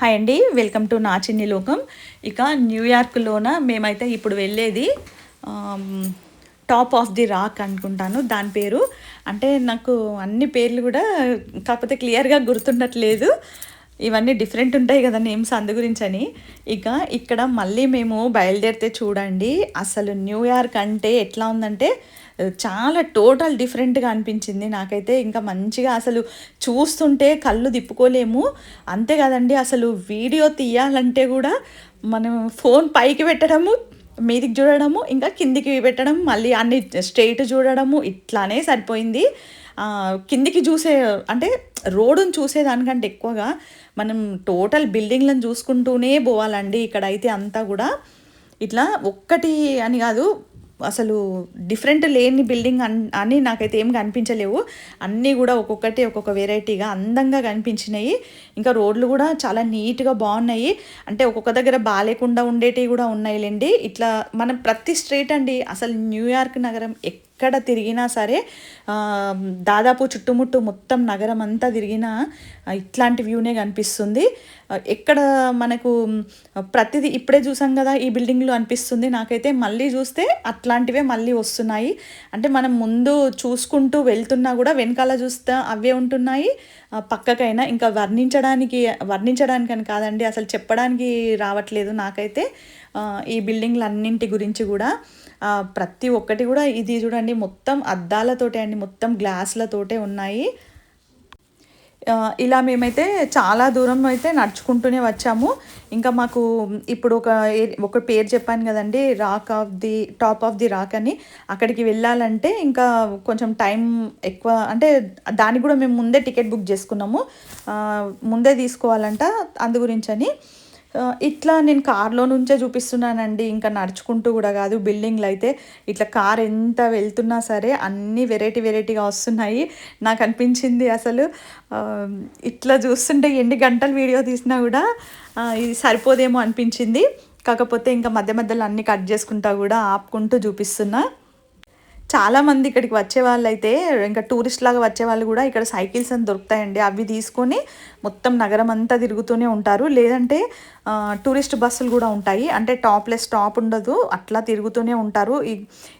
Hi అండి welcome to నా చిన్ని లోకం. ఇక న్యూయార్క్లోన మేమైతే ఇప్పుడు వెళ్ళేది టాప్ ఆఫ్ ది రాక్ అనుకుంటాను దాని పేరు. అంటే నాకు అన్ని పేర్లు కూడా కాకపోతే క్లియర్గా గుర్తుండట్లేదు. ఇవన్నీ డిఫరెంట్ ఉంటాయి కదా నేమ్స్ అందు గురించి అని ఇక ఇక్కడ మళ్ళీ మేము బయలుదేరితే చూడండి అసలు న్యూయార్క్ అంటే ఎట్లా ఉందంటే చాలా టోటల్ డిఫరెంట్గా అనిపించింది. నాకైతే ఇంకా మంచిగా అసలు చూస్తుంటే కళ్ళు తిప్పుకోలేము. అంతే కదండి అసలు వీడియో తీయాలంటే కూడా మనం ఫోన్ పైకి పెట్టడము మీదికి చూడడము ఇంకా కిందికి పెట్టడం మళ్ళీ అన్ని స్ట్రైట్ చూడడము ఇట్లానే సరిపోయింది. కిందికి చూసే అంటే రోడ్డును చూసేదానికంటే ఎక్కువగా మనం టోటల్ బిల్డింగ్లను చూసుకుంటూనే పోవాలండి. ఇక్కడ అయితే అంతా కూడా ఇట్లా ఒక్కటి అని కాదు అసలు డిఫరెంట్ లేని బిల్డింగ్ అన్ అని నాకైతే ఏం కనిపించలేవు. అన్నీ కూడా ఒక్కొక్కటి ఒక్కొక్క వెరైటీగా అందంగా కనిపించినాయి. ఇంకా రోడ్లు కూడా చాలా నీట్గా బాగున్నాయి. అంటే ఒక్కొక్క దగ్గర బాగాలేకుండా ఉండేటివి కూడా ఉన్నాయిలేండి. ఇట్లా మనం ప్రతి స్ట్రీట్ అండి అసలు న్యూయార్క్ నగరం ఎక్కడ తిరిగినా సరే దాదాపు చుట్టుముట్టు మొత్తం నగరం అంతా తిరిగినా ఇట్లాంటి వ్యూనే కనిపిస్తుంది. ఎక్కడ మనకు ప్రతిదీ ఇప్పుడే చూసాం కదా ఈ బిల్డింగ్లు అనిపిస్తుంది. నాకైతే మళ్ళీ చూస్తే అట్లాంటివే మళ్ళీ వస్తున్నాయి. అంటే మనం ముందు చూసుకుంటూ వెళ్తున్నా కూడా వెనకాల చూస్తే అవే ఉంటున్నాయి. పక్కకైనా ఇంకా వర్ణించడానికి వర్ణించడానికి అని కాదండి అసలు చెప్పడానికి రావట్లేదు నాకైతే. ఈ బిల్డింగ్లు అన్నింటి గురించి కూడా. ప్రతి ఒక్కటి కూడా ఇది చూడండి మొత్తం అద్దాలతోటే అండి మొత్తం గ్లాసులతోటే ఉన్నాయి. ఇలా మేమైతే చాలా దూరం అయితే నడుచుకుంటూనే వచ్చాము. ఇంకా మాకు ఇప్పుడు ఒక ఏ- ఒక పేరు చెప్పాను కదండి rock of the top of the rock అని. అక్కడికి వెళ్ళాలంటే ఇంకా కొంచెం టైం ఎక్కువ అంటే దానికి కూడా మేము ముందే టికెట్ బుక్ చేసుకున్నాము. ముందే తీసుకోవాలంట అందు గురించి అని. ఇట్లా నేను కార్లో నుంచే చూపిస్తున్నానండి. ఇంకా నడుచుకుంటూ కూడా కాదు బిల్డింగ్లు అయితే. ఇట్లా కార్ ఎంత వెళ్తున్నా సరే అన్నీ వెరైటీ వెరైటీగా వస్తున్నాయి. నాకు అనిపించింది అసలు. ఇట్లా చూస్తుంటే ఎన్ని గంటలు వీడియో తీసినా కూడా ఇది సరిపోదేమో అనిపించింది. కాకపోతే ఇంకా మధ్య మధ్యలో అన్నీ కట్ చేసుకుంటా కూడా ఆపుకుంటూ చూపిస్తున్నా. చాలామంది ఇక్కడికి వచ్చే వాళ్ళు అయితే ఇంకా టూరిస్ట్ లాగా వచ్చే వాళ్ళు కూడా ఇక్కడ సైకిల్స్ అని దొరుకుతాయండి. అవి తీసుకొని మొత్తం నగరం అంతా తిరుగుతూనే ఉంటారు. లేదంటే టూరిస్ట్ బస్సులు కూడా ఉంటాయి. అంటే టాప్లెస్ టాప్ ఉండదు. అట్లా తిరుగుతూనే ఉంటారు.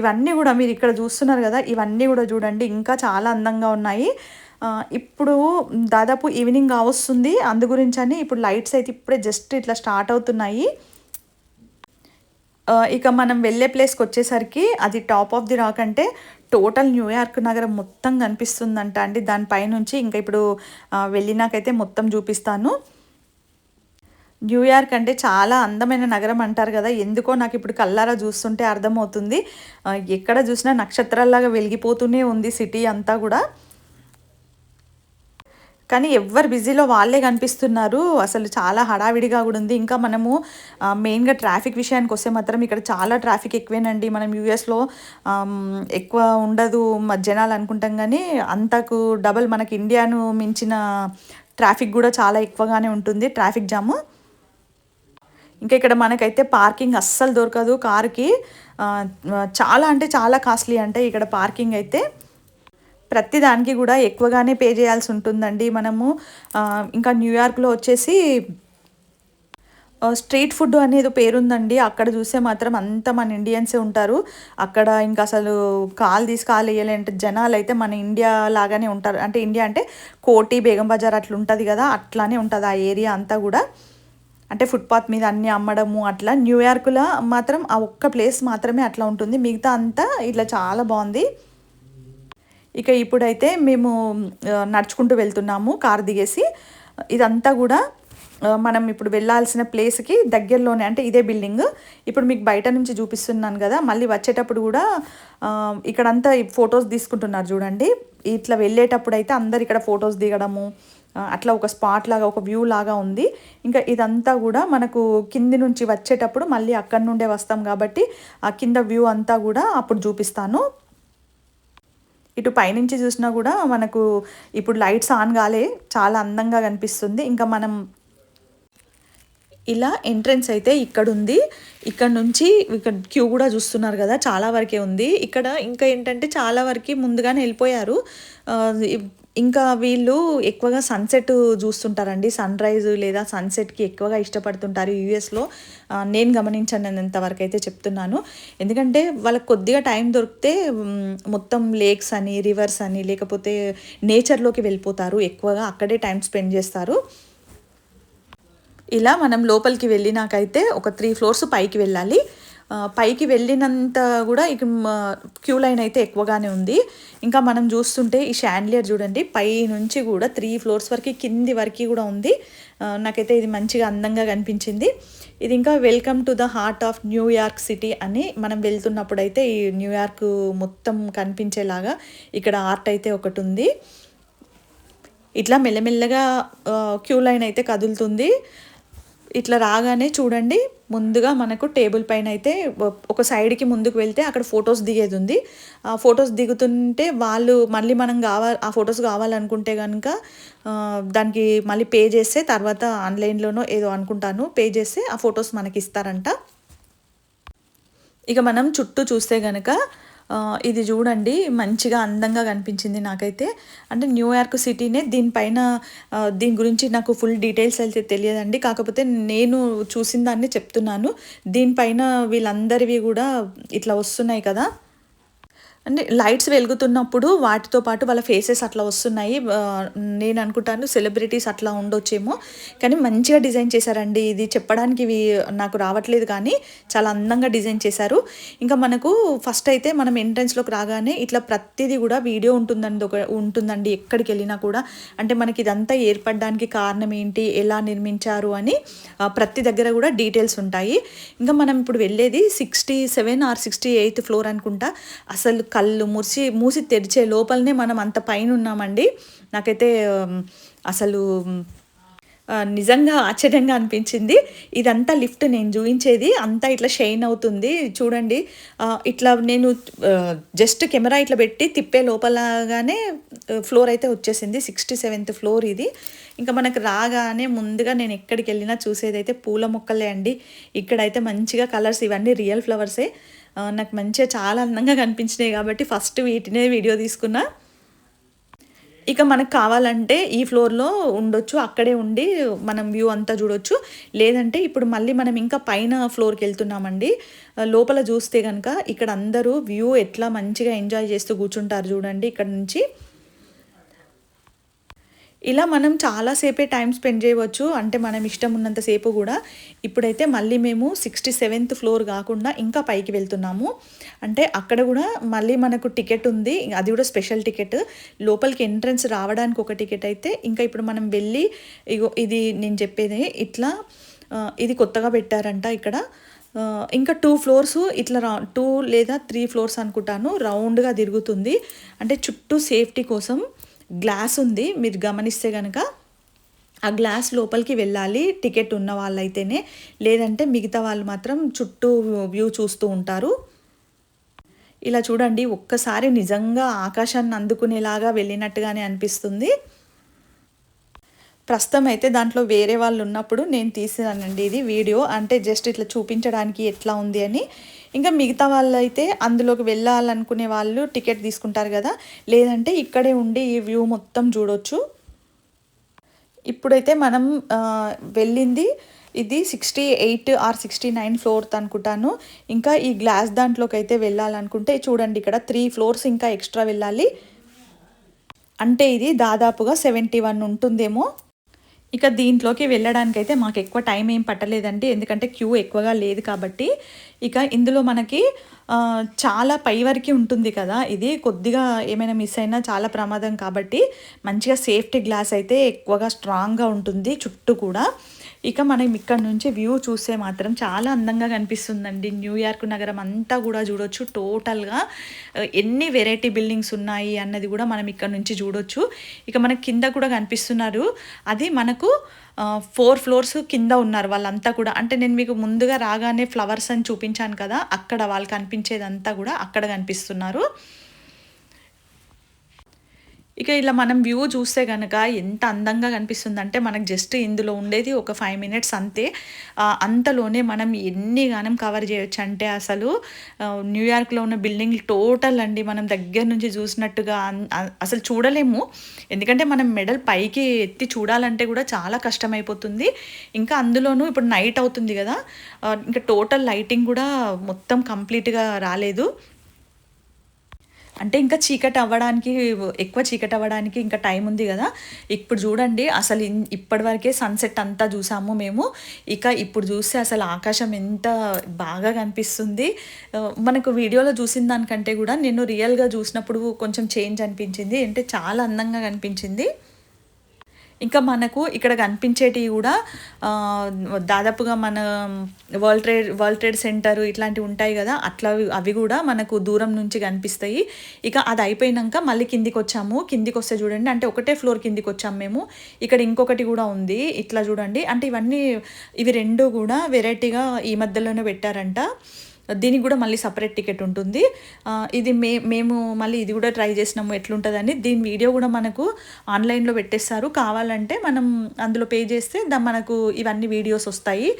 ఇవన్నీ కూడా మీరు ఇక్కడ చూస్తున్నారు కదా ఇవన్నీ కూడా చూడండి. ఇంకా చాలా అందంగా ఉన్నాయి. ఇప్పుడు దాదాపు ఈవినింగ్ కావస్తుంది. అందు గురించి అని ఇప్పుడు లైట్స్ అయితే ఇప్పుడే జస్ట్ ఇట్లా స్టార్ట్ అవుతున్నాయి. ఇక మనం వెళ్ళే ప్లేస్కి వచ్చేసరికి అది టాప్ ఆఫ్ ది రాక్ అంటే టోటల్ న్యూయార్క్ నగరం మొత్తం కనిపిస్తుందంట అండి. దానిపైనుంచి ఇంకా ఇప్పుడు వెళ్ళినాకైతే మొత్తం చూపిస్తాను. న్యూయార్క్ అంటే చాలా అందమైన నగరం అంటారు కదా. ఎందుకో నాకు ఇప్పుడు కల్లారా చూస్తుంటే అర్థమవుతుంది. ఎక్కడ చూసినా నక్షత్రాల్లాగా వెలిగిపోతూనే ఉంది సిటీ అంతా కూడా. కానీ ఎవ్వరు బిజీలో వాళ్ళే కనిపిస్తున్నారు. అసలు చాలా హడావిడిగా కూడా ఉంది. ఇంకా మనము మెయిన్గా ట్రాఫిక్ విషయానికి వస్తే మాత్రం ఇక్కడ చాలా ట్రాఫిక్ ఎక్కువేనండి. మనం యూఎస్లో ఎక్కువ ఉండదు మధ్య జనాలు అనుకుంటాం కానీ అంతకు డబల్ మనకి ఇండియాను మించిన ట్రాఫిక్ కూడా చాలా ఎక్కువగానే ఉంటుంది. Traffic jam. ఇంకా ఇక్కడ మనకైతే పార్కింగ్ అస్సలు దొరకదు కార్కి. చాలా అంటే చాలా కాస్ట్లీ అంటే ఇక్కడ పార్కింగ్ అయితే ప్రతి దానికి కూడా ఎక్కువగానే పే చేయాల్సి ఉంటుందండి. మనము ఇంకా న్యూయార్క్లో వచ్చేసి స్ట్రీట్ ఫుడ్ అనేది పేరుందండి. అక్కడ చూస్తే మాత్రం అంతా మన ఇండియన్సే ఉంటారు. అక్కడ ఇంకా అసలు కాలు తీసి కాలు జనాలు అయితే మన ఇండియా లాగానే ఉంటారు. అంటే ఇండియా అంటే కోటి బేగం బజార్ అట్లా ఉంటుంది కదా అట్లానే ఉంటుంది ఆ ఏరియా అంతా కూడా. అంటే ఫుట్పాత్ మీద అన్ని అమ్మడము అట్లా. న్యూయార్క్లో మాత్రం ఆ ఒక్క ప్లేస్ మాత్రమే అట్లా ఉంటుంది. మిగతా అంతా ఇట్లా చాలా బాగుంది. ఇక ఇప్పుడైతే మేము నడుచుకుంటూ వెళ్తున్నాము కార్ దిగేసి. ఇదంతా కూడా మనం ఇప్పుడు వెళ్ళాల్సిన ప్లేస్కి దగ్గరలోనే అంటే ఇదే బిల్డింగ్. ఇప్పుడు మీకు బయట నుంచి చూపిస్తున్నాను కదా మళ్ళీ వచ్చేటప్పుడు కూడా ఇక్కడంతా ఫొటోస్ తీసుకుంటున్నారు చూడండి. ఇట్లా వెళ్ళేటప్పుడు అయితే అందరు ఇక్కడ ఫొటోస్ దిగడము అట్లా ఒక స్పాట్ లాగా ఒక వ్యూ లాగా ఉంది. ఇంకా ఇదంతా కూడా మనకు కింది నుంచి వచ్చేటప్పుడు మళ్ళీ అక్కడి నుండే వస్తాం కాబట్టి ఆ కింద వ్యూ అంతా కూడా అప్పుడు చూపిస్తాను. ఇటు పైనుంచి చూసినా కూడా మనకు ఇప్పుడు లైట్స్ ఆన్ కాలే చాలా అందంగా కనిపిస్తుంది. ఇంకా మనం ఇలా ఎంట్రన్స్ అయితే ఇక్కడ ఉంది ఇక్కడ నుంచి ఇక్కడ క్యూ కూడా చూస్తున్నారు కదా చాలా వరకే ఉంది. ఇక్కడ ఇంకా ఏంటంటే చాలా వరకు ముందుగానే వెళ్ళిపోయారు. ఇంకా వీళ్ళు ఎక్కువగా సన్సెట్ చూస్తుంటారండి. సన్ రైజ్ లేదా సన్సెట్కి ఎక్కువగా ఇష్టపడుతుంటారు యూఎస్లో నేను గమనించినంత వరకు అయితే చెప్తున్నాను. ఎందుకంటే వాళ్ళకి కొద్దిగా టైం దొరికితే మొత్తం లేక్స్ అని రివర్స్ అని లేకపోతే నేచర్లోకి వెళ్ళిపోతారు. ఎక్కువగా అక్కడే టైం స్పెండ్ చేస్తారు. ఇలా మనం లోపలికి వెళ్ళినాకైతే ఒక త్రీ ఫ్లోర్స్ పైకి వెళ్ళాలి. పైకి వెళ్ళినంత కూడా ఇక క్యూ లైన్ అయితే ఎక్కువగానే ఉంది. ఇంకా మనం చూస్తుంటే ఈ షాండ్లియర్ చూడండి పై నుంచి కూడా త్రీ ఫ్లోర్స్ వరకు కింది వరకు కూడా ఉంది. నాకైతే ఇది మంచిగా అందంగా కనిపించింది. ఇది ఇంకా welcome to the heart of New York city అని మనం వెళ్తున్నప్పుడు అయితే ఈ న్యూయార్క్ మొత్తం కనిపించేలాగా ఇక్కడ ఆర్ట్ అయితే ఒకటి ఉంది. ఇట్లా మెల్లమెల్లగా క్యూ లైన్ అయితే కదులుతుంది. ఇట్లా రాగానే చూడండి ముందుగా మనకు టేబుల్ పైన అయితే ఒక సైడ్కి ముందుకు వెళ్తే అక్కడ ఫొటోస్ దిగేది ఉంది. ఆ ఫొటోస్ దిగుతుంటే వాళ్ళు మళ్ళీ మనం కావాలి ఆ ఫొటోస్ కావాలనుకుంటే కనుక దానికి మళ్ళీ పే చేస్తే తర్వాత ఆన్లైన్లోనో ఏదో అనుకుంటాను పే చేస్తే ఆ ఫొటోస్ మనకి ఇస్తారంట. ఇక మనం చుట్టూ చూస్తే కనుక ఇది చూడండి మంచిగా అందంగా కనిపించింది నాకైతే. అంటే న్యూయార్క్ సిటీనే దీనిపైన దీని గురించి నాకు ఫుల్ డీటెయిల్స్ అయితే తెలియదండి. కాకపోతే నేను చూసిన దాన్ని చెప్తున్నాను. దీనిపైన వీళ్ళందరివి కూడా ఇట్లా వస్తున్నాయి కదా. అంటే లైట్స్ వెలుగుతున్నప్పుడు వాటితో పాటు వాళ్ళ ఫేసెస్ అట్లా వస్తున్నాయి. నేను అనుకుంటాను సెలబ్రిటీస్ అట్లా ఉండొచ్చేమో. కానీ మంచిగా డిజైన్ చేశారండి. ఇది చెప్పడానికి ఇవి నాకు రావట్లేదు కానీ చాలా అందంగా డిజైన్ చేశారు. ఇంకా మనకు ఫస్ట్ అయితే మనం ఎంట్రన్స్లోకి రాగానే ఇట్లా ప్రతిదీ కూడా వీడియో ఉంటుందండి. ఒక ఉంటుందండి ఎక్కడికి వెళ్ళినా కూడా. అంటే మనకి ఇదంతా ఏర్పడడానికి కారణం ఏంటి? ఎలా నిర్మించారు అని ప్రతి దగ్గర కూడా డీటెయిల్స్ ఉంటాయి. ఇంకా మనం ఇప్పుడు వెళ్ళేది sixty seven or sixty eighth floor అనుకుంటా. అసలు కళ్ళు మూసి మూసి తెరిచే లోపలనే మనం అంత పైన ఉన్నామండి నాకైతే అసలు నిజంగా ఆశ్చర్యంగా అనిపించింది. ఇదంతా లిఫ్ట్ నేను చూపించేది అంతా ఇట్లా షైన్ అవుతుంది. చూడండి ఇట్లా నేను జస్ట్ కెమెరా ఇట్లా పెట్టి తిప్పే లోపలగానే ఫ్లోర్ అయితే వచ్చేసింది. సిక్స్టీ సెవెంత్ ఫ్లోర్ ఇది. ఇంకా మనకు రాగానే ముందుగా నేను ఎక్కడికి వెళ్ళినా చూసేదైతే పూల మొక్కలే అండి. ఇక్కడైతే మంచిగా కలర్స్ ఇవన్నీ రియల్ ఫ్లవర్సే. నాకు మంచిగా చాలా అందంగా కనిపించినాయి కాబట్టి ఫస్ట్ వీటినే వీడియో తీసుకున్నా. ఇక మనకు కావాలంటే ఈ ఫ్లోర్లో ఉండొచ్చు అక్కడే ఉండి మనం వ్యూ అంతా చూడొచ్చు. లేదంటే ఇప్పుడు మళ్ళీ మనం ఇంకా పైన ఫ్లోర్కి వెళ్తున్నామండి. లోపల చూస్తే కనుక ఇక్కడ అందరూ వ్యూ ఎట్లా మంచిగా ఎంజాయ్ చేస్తూ కూర్చుంటారు చూడండి ఇక్కడ నుంచి. ఇలా మనం చాలాసేపే టైం స్పెండ్ చేయవచ్చు. అంటే మనం ఇష్టం ఉన్నంతసేపు కూడా. ఇప్పుడైతే మళ్ళీ మేము సిక్స్టీ సెవెంత్ ఫ్లోర్ కాకుండా ఇంకా పైకి వెళ్తున్నాము. అంటే అక్కడ కూడా మళ్ళీ మనకు టికెట్ ఉంది. అది కూడా స్పెషల్ టికెట్. లోపలికి ఎంట్రన్స్ రావడానికి ఒక టికెట్ అయితే ఇంకా ఇప్పుడు మనం వెళ్ళి ఇగో ఇది నేను చెప్పేది ఇట్లా ఇది కొత్తగా పెట్టారంట ఇక్కడ. ఇంకా టూ ఫ్లోర్స్ ఇట్లా రా టూ లేదా త్రీ ఫ్లోర్స్ అనుకుంటాను రౌండ్గా తిరుగుతుంది. అంటే చుట్టూ సేఫ్టీ కోసం. గ్లాస్ ఉంది. మీరు గమనిస్తే కనుక ఆ గ్లాస్ లోపలికి వెళ్ళాలి. టికెట్ ఉన్న వాళ్ళైతేనే. లేదంటే మిగతా వాళ్ళు మాత్రం చుట్టూ వ్యూ చూస్తూ ఉంటారు. ఇలా చూడండి. ఒక్కసారి నిజంగా ఆకాశాన్ని అందుకునేలాగా వెళ్ళినట్టుగానే అనిపిస్తుంది. ప్రస్తుతం అయితే దాంట్లో వేరే వాళ్ళు ఉన్నప్పుడు నేను తీసినానండి ఇది వీడియో. అంటే జస్ట్ ఇట్లా చూపించడానికి ఎట్లా ఉంది అని. ఇంకా మిగతా వాళ్ళు అయితే అందులోకి వెళ్ళాలనుకునే వాళ్ళు టికెట్ తీసుకుంటారు కదా. లేదంటే ఇక్కడే ఉండి ఈ వ్యూ మొత్తం చూడొచ్చు. ఇప్పుడైతే మనం వెళ్ళింది ఇది sixty eight or sixty nine floor అనుకుంటాను. ఇంకా ఈ గ్లాస్ దాంట్లోకి అయితే వెళ్ళాలనుకుంటే చూడండి ఇక్కడ త్రీ ఫ్లోర్స్ ఇంకా ఎక్స్ట్రా వెళ్ళాలి. అంటే ఇది దాదాపుగా సెవెంటీ వన్ ఉంటుందేమో. ఇక దీంట్లోకి వెళ్ళడానికైతే మాకు ఎక్కువ టైం ఏం పట్టలేదండి. ఎందుకంటే క్యూ ఎక్కువగా లేదు కాబట్టి ఇక ఇందులో మనకి చాలా పై వరకు ఉంటుంది కదా. ఇది కొద్దిగా ఏమైనా మిస్ అయినా చాలా ప్రమాదం కాబట్టి మంచిగా సేఫ్టీ గ్లాస్ అయితే ఎక్కువగా స్ట్రాంగ్గా ఉంటుంది చుట్టూ కూడా. ఇక మనం ఇక్కడ నుంచి వ్యూ చూస్తే మాత్రం చాలా అందంగా కనిపిస్తుందండి. న్యూయార్క్ నగరం అంతా కూడా చూడొచ్చు. టోటల్గా ఎన్ని వెరైటీ బిల్డింగ్స్ ఉన్నాయి అన్నది కూడా మనం ఇక్కడ నుంచి చూడొచ్చు. ఇక మన కింద కూడా కనిపిస్తున్నారు. అది మనకు ఫోర్ ఫ్లోర్స్ కింద ఉన్నారు వాళ్ళంతా కూడా. అంటే నేను మీకు ముందుగా రాగానే ఫ్లవర్స్ అని చూపించాను కదా అక్కడ వాళ్ళు కనిపించేదంతా కూడా అక్కడ కనిపిస్తున్నారు. ఇక ఇలా మనం వ్యూ చూస్తే కనుక ఎంత అందంగా కనిపిస్తుందంటే మనకు జస్ట్ ఇందులో ఉండేది ఒక ఫైవ్ మినిట్స్ అంతే. అంతలోనే మనం ఎన్ని గానం కవర్ చేయొచ్చు అంటే అసలు న్యూయార్క్లో ఉన్న బిల్డింగ్ టోటల్ అండి మనం దగ్గర నుంచి చూసినట్టుగా అసలు చూడలేము. ఎందుకంటే మనం మెడల్ పైకి ఎత్తి చూడాలంటే కూడా చాలా కష్టమైపోతుంది. ఇంకా అందులోనూ ఇప్పుడు నైట్ అవుతుంది కదా ఇంకా టోటల్ లైటింగ్ కూడా మొత్తం కంప్లీట్గా రాలేదు. అంటే ఇంకా చీకటి అవ్వడానికి ఎక్కువ చీకటి అవ్వడానికి ఇంకా టైం ఉంది కదా. ఇప్పుడు చూడండి అసలు ఇన్- ఇప్పటివరకే సన్సెట్ అంతా చూసాము మేము. ఇక ఇప్పుడు చూస్తే అసలు ఆకాశం ఎంత బాగా కనిపిస్తుంది. మనకు వీడియోలో చూసిన దానికంటే కూడా నేను రియల్గా చూసినప్పుడు కొంచెం చేంజ్ అనిపించింది. అంటే చాలా అందంగా కనిపించింది. ఇంకా మనకు ఇక్కడ కనిపించేటివి కూడా దాదాపుగా మన world trade world trade centre ఇట్లాంటివి ఉంటాయి కదా అట్లా అవి కూడా మనకు దూరం నుంచి కనిపిస్తాయి. ఇక అది అయిపోయినాక మళ్ళీ కిందికి వచ్చాము. కిందికి వస్తే చూడండి అంటే ఒకటే ఫ్లోర్ కిందికి వచ్చాము మేము. ఇక్కడ ఇంకొకటి కూడా ఉంది ఇట్లా చూడండి. అంటే ఇవన్నీ ఇవి రెండు కూడా వెరైటీగా ఈ మధ్యలోనే పెట్టారంట. దీనికి కూడా మళ్ళీ సపరేట్ టికెట్ ఉంటుంది. ఇది మే మేము మళ్ళీ ఇది కూడా ట్రై చేసినాము ఎట్లుంటుందని దీని వీడియో కూడా మనకు ఆన్లైన్లో పెట్టేస్తారు. కావాలంటే మనం అందులో పే చేస్తే దా మనకు ఇవన్నీ వీడియోస్ వస్తాయి.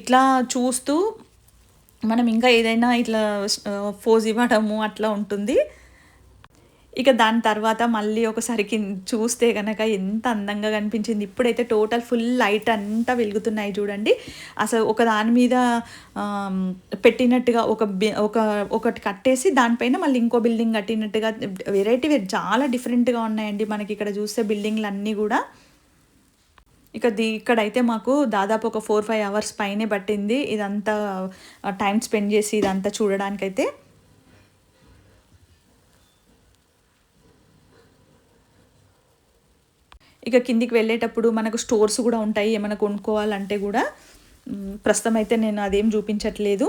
ఇట్లా చూస్తూ మనం ఇంకా ఏదైనా ఇట్లా ఫోజ్ ఇవ్వడము అట్లా ఉంటుంది. ఇక దాని తర్వాత మళ్ళీ ఒకసారి చూస్తే కనుక ఎంత అందంగా కనిపించింది. ఇప్పుడైతే టోటల్ ఫుల్ లైట్ అంతా వెలుగుతున్నాయి చూడండి. అసలు ఒక దాని మీద పెట్టినట్టుగా ఒక బి ఒక ఒకటి కట్టేసి దానిపైన మళ్ళీ ఇంకో బిల్డింగ్ కట్టినట్టుగా వెరైటీ చాలా డిఫరెంట్గా ఉన్నాయండి మనకి ఇక్కడ చూస్తే బిల్డింగ్లు అన్నీ కూడా. ఇక ది ఇక్కడైతే మాకు దాదాపు ఒక ఫోర్ ఫైవ్ అవర్స్ పైనే పట్టింది. ఇదంతా టైం స్పెండ్ చేసి ఇదంతా చూడడానికైతే. ఇక కిందికి వెళ్ళేటప్పుడు మనకు స్టోర్స్ కూడా ఉంటాయి ఏమైనా కొనుక్కోవాలంటే కూడా. ప్రస్తుతం అయితే నేను అదేం చూపించట్లేదు.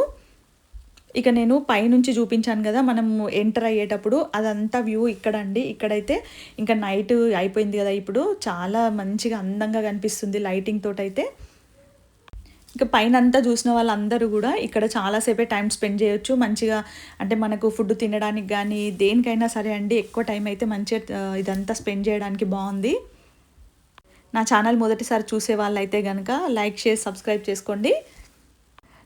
ఇక నేను పైనుంచి చూపించాను కదా మనం ఎంటర్ అయ్యేటప్పుడు అదంతా వ్యూ ఇక్కడ అండి ఇక్కడైతే ఇంకా నైట్ అయిపోయింది కదా ఇప్పుడు. చాలా మంచిగా అందంగా కనిపిస్తుంది లైటింగ్ తోటైతే. ఇక పైన అంతా చూసిన వాళ్ళందరూ కూడా ఇక్కడ చాలాసేపే టైం స్పెండ్ చేయొచ్చు. మంచిగా అంటే మనకు ఫుడ్ తినడానికి కానీ దేనికైనా సరే అండి ఎక్కువ టైం అయితే మంచిగా ఇదంతా స్పెండ్ చేయడానికి బాగుంది. నా ఛానల్ మొదటిసారి చూసే వాళ్ళైతే కనుక లైక్ షేర్ సబ్స్క్రైబ్ చేసుకోండి.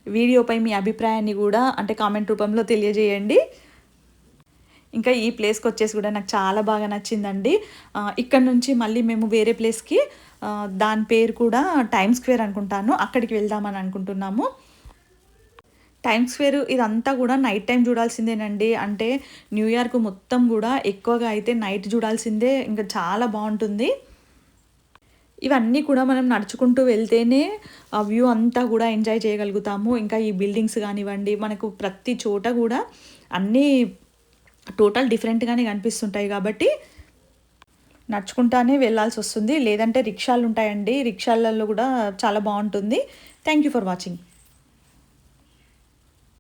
వీడియోపై మీ అభిప్రాయాన్ని కూడా అంటే కామెంట్ రూపంలో తెలియజేయండి. ఇంకా ఈ ప్లేస్కి వచ్చేసి కూడా నాకు చాలా బాగా నచ్చిందండి. ఇక్కడ నుంచి మళ్ళీ మేము వేరే ప్లేస్కి దాని పేరు కూడా టైమ్ స్క్వేర్ అనుకుంటాను. అక్కడికి వెళ్దామని అనుకుంటున్నాము. టైమ్ స్క్వేర్ ఇదంతా కూడా నైట్ టైం చూడాల్సిందేనండి. అంటే న్యూయార్క్ మొత్తం కూడా ఎక్కువగా అయితే నైట్ చూడాల్సిందే. ఇంకా చాలా బాగుంటుంది. ఇవన్నీ కూడా మనం నడుచుకుంటూ వెళ్తేనే ఆ వ్యూ అంతా కూడా ఎంజాయ్ చేయగలుగుతాము. ఇంకా ఈ బిల్డింగ్స్ కానివ్వండి మనకు ప్రతి చోట కూడా అన్నీ టోటల్ డిఫరెంట్గానే కనిపిస్తుంటాయి కాబట్టి నడుచుకుంటానే వెళ్ళాల్సి వస్తుంది. లేదంటే రిక్షాలు ఉంటాయండి. రిక్షాలలో కూడా చాలా బాగుంటుంది. Thank you for watching.